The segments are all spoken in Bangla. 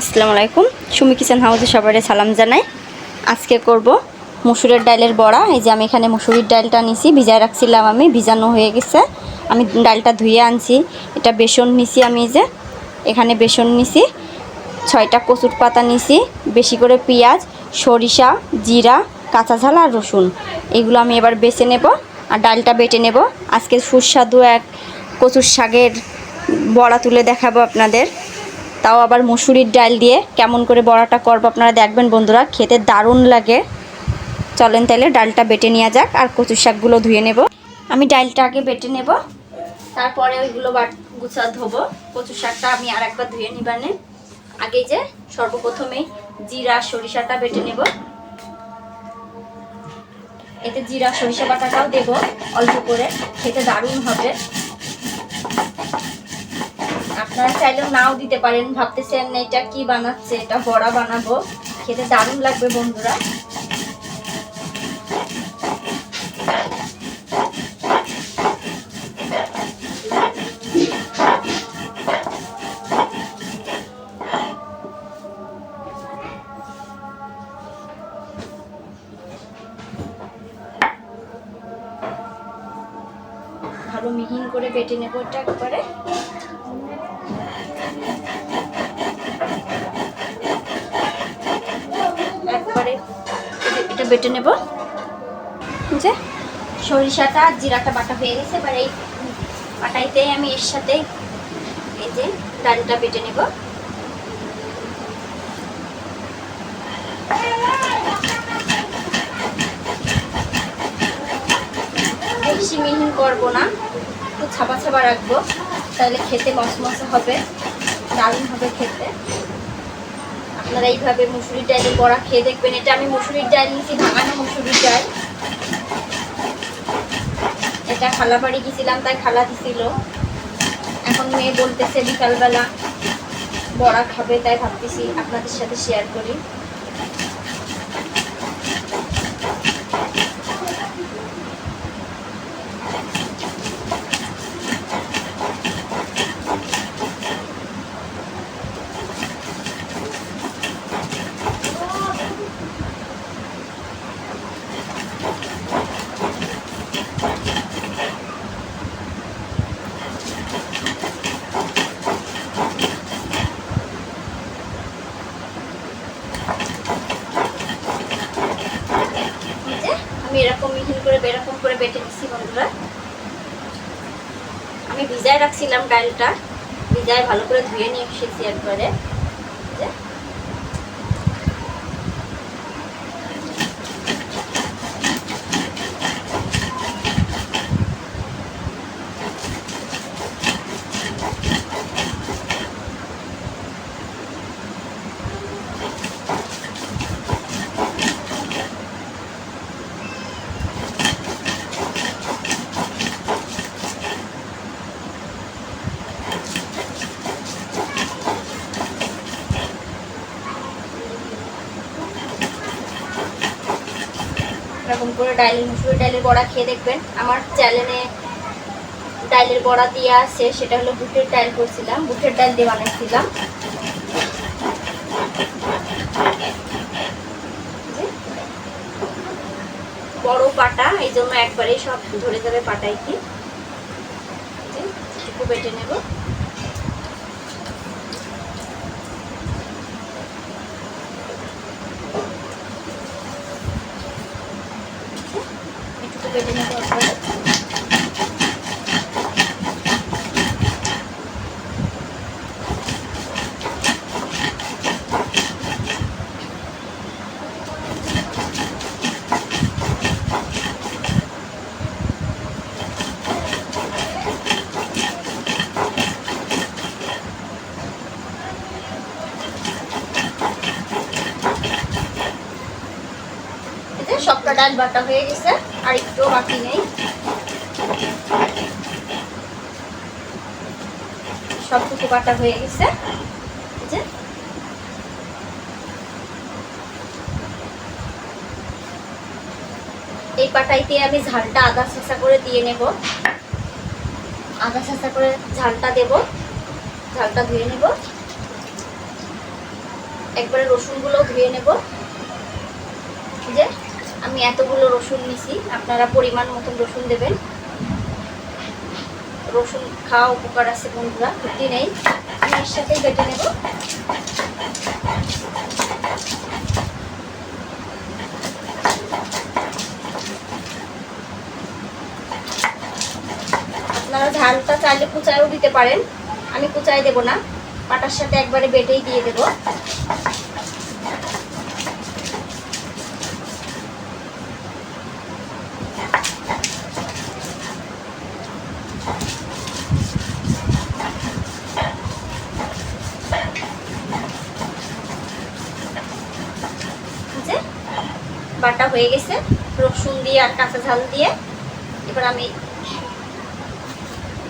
আসসালামু আলাইকুম। সুমি কিচেন হাউসে সবাই সালাম জানাই। আজকে করব মুসুরের ডালের বড়া। এই যে আমি এখানে মুসুরির ডালটা নিছি, ভিজায় রাখছিলাম আমি, ভিজানো হয়ে গেছে। আমি ডালটা ধুয়ে আনছি। এটা বেসন নিছি আমি যে। এখানে বেসন নিছি, ছয়টা কচুর পাতা নিছি, বেশি করে পেঁয়াজ, সরিষা, জিরা, কাঁচা ঝাল আর রসুন। এগুলো আমি এবার বেছে নেব আর ডালটা বেটে নেব। আজকে সুস্বাদু এক কচুর শাকের বড়া তুলে দেখাবো আপনাদের। তাও আবার মুসুরির ডাল দিয়ে কেমন করে বড়াটা করব আপনারা দেখবেন বন্ধুরা, খেতে দারুণ লাগে। চলেন তাহলে ডালটা বেটে নেওয়া যাক, আর কচুর শাকগুলো ধুয়ে নেব। আমি ডালটা আগে বেটে নেব, তারপরে ওইগুলো বাট গুছা ধোবো। কচুর শাকটা আমি আর একবার ধুয়ে নিবানে আগে যে সর্বপ্রথমেই জিরা সরিষাটা বেটে নেব। এতে জিরা সরিষা বাটাটাও দেব অল্প করে, খেতে দারুণ হবে। আপনারা চাইলেও নাও দিতে পারেন। ভাবতেছেন এটা কি বানাচ্ছে? এটা বড়া বানাবো। খেতে দারুণ লাগবে বন্ধুরা। ভালো মিহিন করে বেটে নেব এটা। এটা বেটে নেব। যে সরিষাটা জিরাটা বাটা হয়ে গেছে, এবার এই বাটাইতে আমি এর সাথে এই যে ডালটা বেটে নেব। মিহিন করব না, একটু ছাপা ছাপা রাখব, তাহলে খেতে মশমশে হবে, দারুণ হবে খেতে। আপনারা এইভাবে মুসুরির ডালের বড়া খেয়ে দেখবেন। এটা আমি মুসুরির ডাইল নিয়েছি ভাঙানো মুসুরির ডাইল এটা খালা বাড়ি গেছিলাম, তাই খালা দিছিল। এখন মেয়ে বলতেছে বিকালবেলা বড়া খাবে, তাই ভাবতেছি আপনাদের সাথে শেয়ার করি এই যে আমি এরকম মিহিন করে এরকম করে বেটে নিচ্ছি বন্ধুরা আমি ভিজায় রাখছিলাম ডালটা ভিজায় ভালো করে ধুয়ে নিয়ে এসেছি একবারে। এরকম করে ডাল মুসুরি ডালের বড়া খেয়ে দেখবেন। আমার চ্যানেলে ডাইলের বড়া দিয়ে আছে, সেটা হলো বুটের ডাইল করছিলাম, বুটের ডাইল দিয়ে বানাইছিলাম। বড় পাটা, এই জন্য একবারেই সব ধরে যাবে পাটাই কি একটু বেটে নেব একটু বেটে নেব একবারে এই যে সবটা ডাল বাটা হয়ে গেছে, আর একটু বাকি নেই। সবটুকু বাটা হয়ে গেছে। এই পাটাইতে আমি ঝালটা আদা ছেঁচা করে দিয়ে নেব। আদা ছেঁচা করে ঝালটা দেব। ঝালটা ধুয়ে নেব। একবারে রসুনগুলো ধুয়ে নেব। আমি এতগুলো রসুন নিছি, আপনারা পরিমাণ মতন রসুন দেবেন। রসুন খাওয়া উপকার আছে বন্ধুরা, ক্ষতি নেই। আমি এর সাথেই বেটে নেব। আপনারা ঝালটা চাইলে কুচায়ও দিতে পারেন, আমি কুচাই দেব না। পাটার সাথে একবারে বেটেই দিয়ে দেব যে বাটা হয়ে গেছে। রসুন দিয়ে আর কাঁচা ঝাল দিয়ে। এবার আমি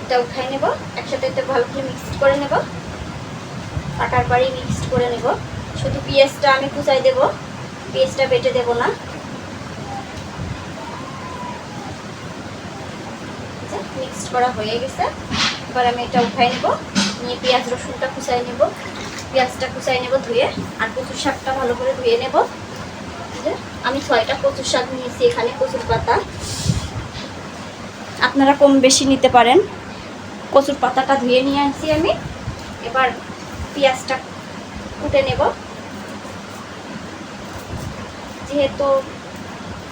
এটা উঠাই নেব। একসাথে এটা ভালো করে মিক্সড করে নেব। কাটার বাড়ি মিক্সড করে নেব। শুধু পেঁয়াজটা আমি কুচাই দেব। পেঁয়াজটা বেটে দেব না। মিক্সড করা হয়ে গেছে। এবার আমি এটা উঠাই নেব। নিয়ে পেঁয়াজ রসুনটা কুচাই নেব। পেঁয়াজটা কুচাই নেব ধুয়ে। আর কচুর শাকটা ভালো করে ধুয়ে নেব। আমি ছয়টা কচুর শাক নিয়েছি, এখানে কচুর পাতা। আপনারা কম বেশি নিতে পারেন। কচুর পাতাটা ধুয়ে নিয়ে আসছি আমি। এবার পেঁয়াজটা কুটে নেব। যেহেতু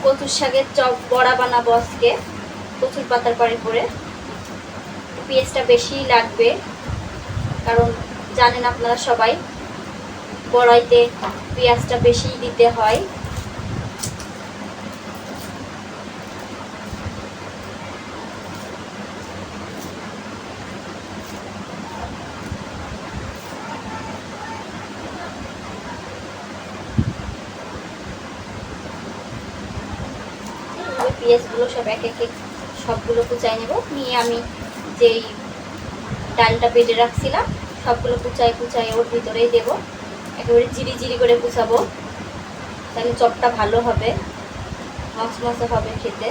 কচুর শাকের চপ বড়া বানাবো আজকে, কচুর পাতার পরে পরে পেঁয়াজটা বেশি লাগবে। কারণ জানেন আপনারা সবাই, বড়াইতে পেঁয়াজটা বেশি দিতে হয় ওই পেঁয়াজগুলো সব এক এক সবগুলো কুচাই নেব। নিয়ে আমি যেই ডালটা বেটে রাখছিলাম, সবগুলো কুচাই কুচাই ওর ভিতরেই দেব। একেবারে জিরি জিরি করে কুচাবো। তাহলে চপটা ভালো হবে, মচমচে হবে খেতে।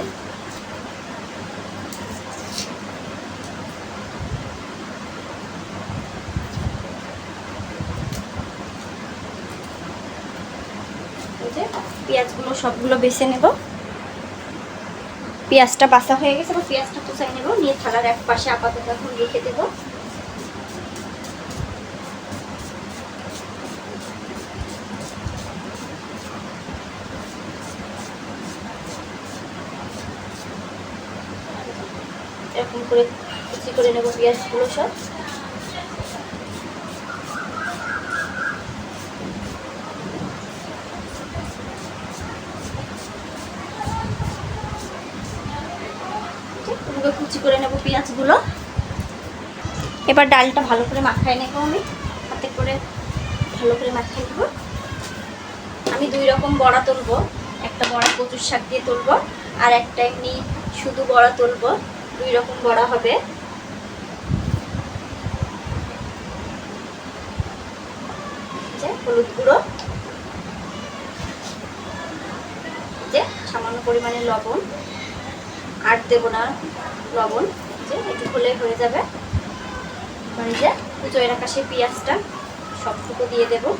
পেঁয়াজগুলো সবগুলো বেছে নেব। পেঁয়াজটা বাসা হয়ে গেছে, এবার পেঁয়াজটা কুচাই নেব। নিয়ে থালার এক পাশে আপাতত এখন রেখে দেব। এরকম করে কুচি করে নেব পেঁয়াজগুলো সব। পুরো কুচি করে নেব পেঁয়াজগুলো। এবার ডালটা ভালো করে মাখায় নেব আমি। হাতে করে ভালো করে মাখিয়ে নেব। আমি দুই রকম বড়া তুলবো। একটা বড়া কচুর শাক দিয়ে তুলবো আর একটা এমনি শুধু বড়া তুলবো। দুই রকম বড়া হবে। হলুদ গুঁড়ো। সামান্য পরিমাণে লবণ। আর দেবো না লবণ, যে একটু হলে হয়ে যাবে। এই যে কুচোয় রাখা সেই পেঁয়াজটা, সবটুকু দিয়ে দেবো।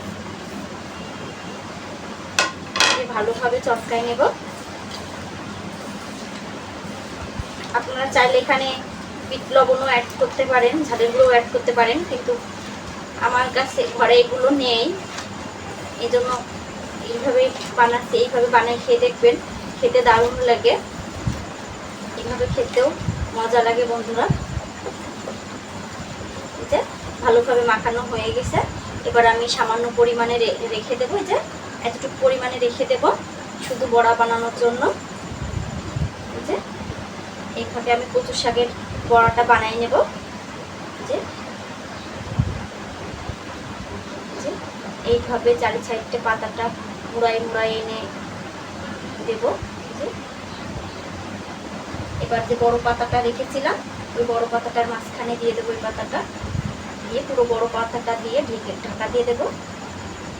ভালোভাবে চটকাই নেব। আপনারা চাইলে এখানে বিট লবণও অ্যাড করতে পারেন ঝালের গুঁড়ো অ্যাড করতে পারেন, কিন্তু আমার কাছে ঘরে এগুলো নেই। এই জন্য এইভাবে বানাচ্ছি, এইভাবে বানিয়ে খেয়ে দেখবেন, খেতে দারুণ লাগে। এইভাবে খেতেও মজা লাগে বন্ধুরা। যে ভালোভাবে মাখানো হয়ে গেছে। এবার আমি সামান্য পরিমাণে রেখে দেবো যে, এতটুকু পরিমাণে রেখে দেব শুধু বড়া বানানোর জন্য। যে, এইভাবে আমি কচুর শাকের বড়াটা বানাই নেব। যে এইভাবে চারি সাইডটা পাতাটা মুড়াই মুড়াই এনে দেবো। এবার যে বড় পাতাটা রেখেছিলাম, ওই বড় পাতাটার মাঝখানে দিয়ে দেবো ওই পাতাটা। দিয়ে পুরো বড় পাতাটা দিয়ে ঢেকে ঢাকা দিয়ে দেবো।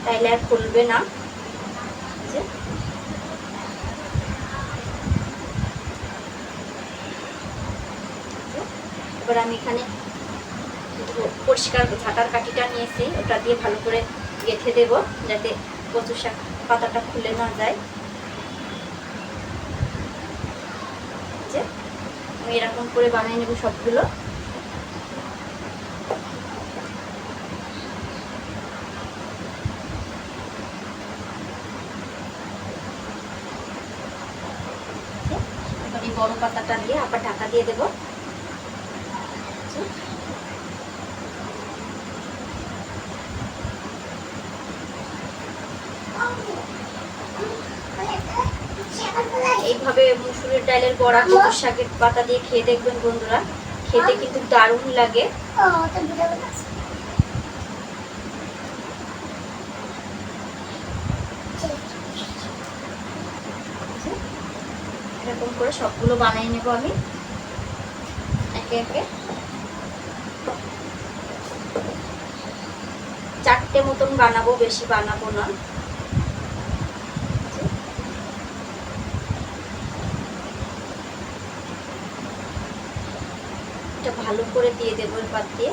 তাইলে আর খুলবে না। যে। এবার আমি এখানে পরিষ্কার ঝাঁটার কাঠিটা নিয়েছি, ওটা দিয়ে ভালো করে গেঁথে দেব, যাতে কচু শাক পাতাটা খুলে না যায় যে আমি এরকম করে বানিয়ে নেব সবগুলো। গরম পাতাটা দিয়ে আবার ঢাকা দিয়ে দেবো এইভাবে ডালের বড়া কচু শাকের পাতা দিয়ে খেয়ে দেখবেন বন্ধুরা। খেতে কিন্তু দারুণ লাগে। এরকম করে সবগুলো বানিয়ে নেব আমি। একে একে। চারটে মতন বানাবো, বেশি বানাবো না এটা ভালো করে দিয়ে দেবো এবার দিয়ে।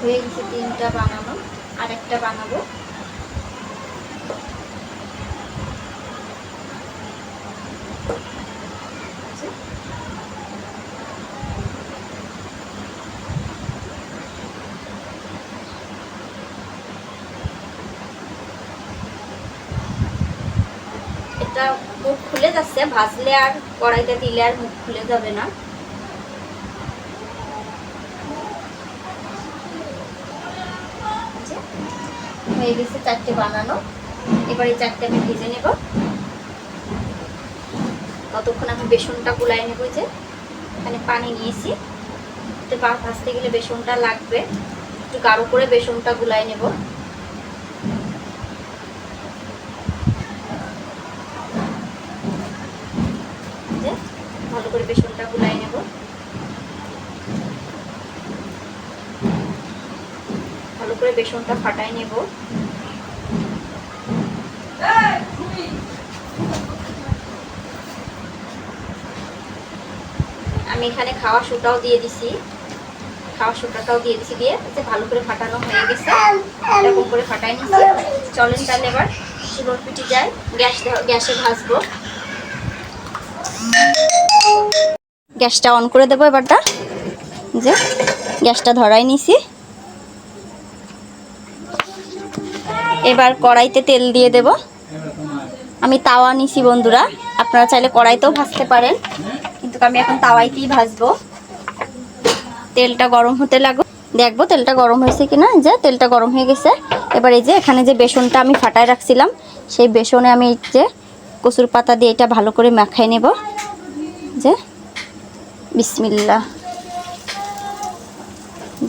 হয়ে গেছে তিনটা বানানো আর একটা বানাবো। এটা মুখ খুলে যাচ্ছে, ভাজলে আর কড়াইতে দিলে আর মুখ খুলে যাবে না। হয়ে গেছে চারটে বানানো। এবার এই চারটে আমি ভেজে নেব। ততক্ষণ আমি বেসনটা গুলাই নেব যে, এখানে পানি নিয়েছি। ভাজতে গেলে বেসনটা লাগবে। একটু গাঢ় করে বেসনটা গুলাই নেব যে ভালো করে বেসনটা গুলাই নেব ভালো করে বেসনটা ফাটাই নেব। আমি এখানে খাওয়া সুটাও দিয়ে দিছি। খাওয়া সুটাটাও দিয়ে দিছি দিয়ে ভালো করে ফাটানো হয়ে গেছে। এরকম করে ফাটাই নিছি। চলেন তাহলে এবার চুলোর পিঠে যায় গ্যাস গ্যাসে ভাজবো। গ্যাসটা অন করে দেবো এবারটা। যে গ্যাসটা ধরাই নিছি। এবার কড়াইতে তেল দিয়ে দেব। আমি তাওয়া নিছি বন্ধুরা। আপনারা চাইলে কড়াইতেও ভাজতে পারেন। কিন্তু আমি এখন তাওয়াইতেই ভাজবো। তেলটা গরম হতে লাগো। দেখব তেলটা গরম হয়েছে কিনা। যে তেলটা গরম হয়ে গেছে। এবার এই যে এখানে যে বেসনটা আমি ফাটায় রাখছিলাম, সেই বেসনে আমি যে কচুর পাতা দিয়ে এটা ভালো করে মাখাই নেব। যে, বিসমিল্লা।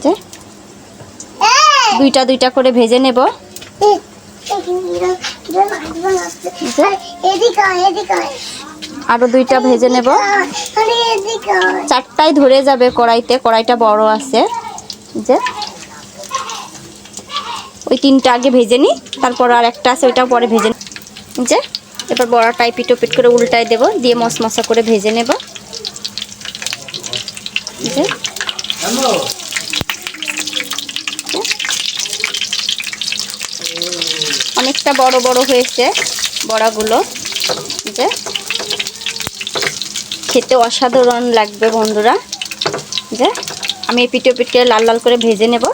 যে, দুইটা দুইটা করে ভেজে নেব। আরও দুইটা ভেজে নেব। চারটাই ধরে যাবে কড়াইতে, কড়াইটা বড় আছে। যে। ওই তিনটা আগে ভেজে নিই তারপর আর একটা আছে, ওইটাও পরে ভেজে। যে, এবার বড়াটাই পিটো পিট করে উল্টাই দেব, দিয়ে মশমশা করে ভেজে নেব যে অনেকটা বড় বড় হয়েছে বড়াগুলো। যে খেতে অসাধারণ লাগবে বন্ধুরা। যে আমি এই পিটো পিট করে লাল লাল করে ভেজে নেব।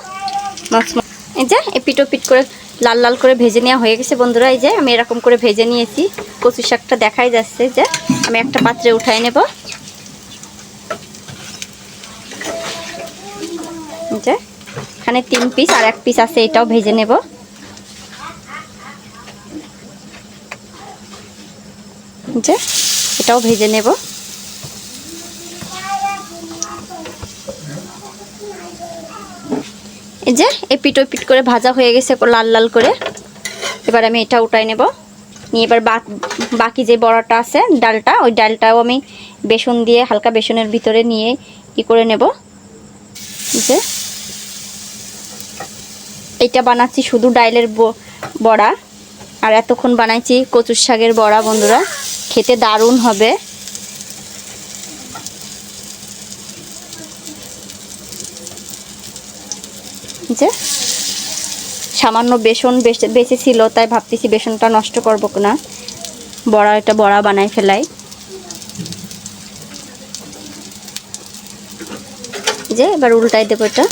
মাছ এই যে এই পিটো পিট করে লাল লাল করে ভেজে নেওয়া হয়ে গেছে বন্ধুরা। এই যে আমি এরকম করে ভেজে নিয়েছি। কচু শাকটা দেখাই যাচ্ছে যে আমি একটা পাত্রে উঠাই নেব। যে এখানে তিন পিস আর এক পিস আছে, এটাও ভেজে নেব। যে এটাও ভেজে নেব। এই যে এই পিটো করে ভাজা হয়ে গেছে লাল লাল করে। এবার আমি এটা উঠাই নেব। নিয়ে এবার বাকি যে বড়াটা আছে, ডালটা, ওই ডালটাও আমি বেসন দিয়ে, হালকা বেসনের ভিতরে নিয়ে ই করে নেব। যে এটা বানাচ্ছি শুধু ডাইলের বড়া। আর এতক্ষণ বানাইছি কচুর শাকের বড়া, বন্ধুরা। খেতে দারুণ হবে। যে, সামান্য বেসন বেঁচে ছিল তাই ভাবতেছি বেসনটা নষ্ট করব না বড়া একটা বড়া বানাই ফেলাই। যে, এবার উল্টাই দেবো এটা।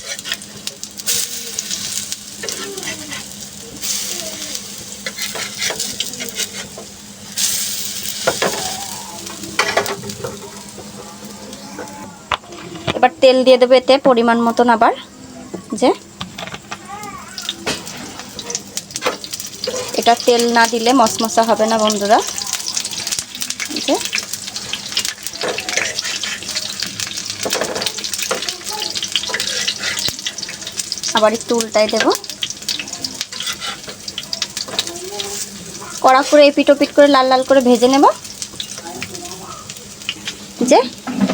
এবার তেল দিয়ে দেবো এতে পরিমাণ মতন আবার, যে। এটা তেল না দিলে মশমশা হবে না বন্ধুরা। যে। আবার একটু উল্টাই দেব। কড়া করে এপিট ওপিট করে লাল লাল করে ভেজে নেব। যে।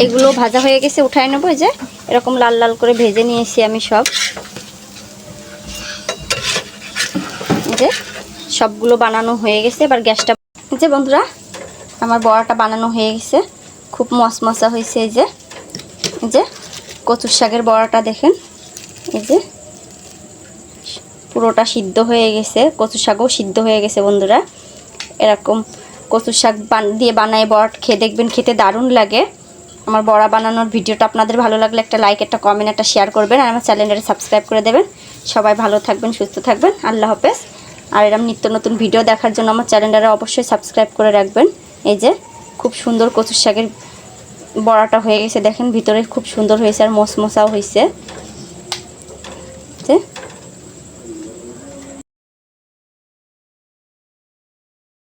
এগুলো ভাজা হয়ে গেছে উঠাই নেব যে। এরকম লাল লাল করে ভেজে নিয়েছি আমি সব। যে সবগুলো বানানো হয়ে গেছে, এবার গ্যাসটা যে বন্ধুরা, আমার বড়াটা বানানো হয়ে গেছে। খুব মশমশা হয়েছে এই যে। যে কচুর শাকের বড়াটা দেখেন। এই যে পুরোটা সিদ্ধ হয়ে গেছে কচু শাকও সিদ্ধ হয়ে গেছে বন্ধুরা। এরকম কচুর শাক দিয়ে বানায় বড়া খেয়ে দেখবেন, খেতে দারুণ লাগে। আমার বড়া বানানোর ভিডিওটা আপনাদের ভালো লাগলে একটা লাইক একটা কমেন্ট একটা শেয়ার করবেন আর আমার চ্যানেলটা সাবস্ক্রাইব করে দেবেন। সবাই ভালো থাকবেন, সুস্থ থাকবেন। আল্লাহ হাফেজ। আর এরকম নিত্য নতুন ভিডিও দেখার জন্য আমার চ্যানেলটা অবশ্যই সাবস্ক্রাইব করে রাখবেন। এই যে খুব সুন্দর কচুর শাকের বড়াটা হয়ে গেছে। দেখেন ভিতরে খুব সুন্দর হয়েছে আর মশমশাও হয়েছে।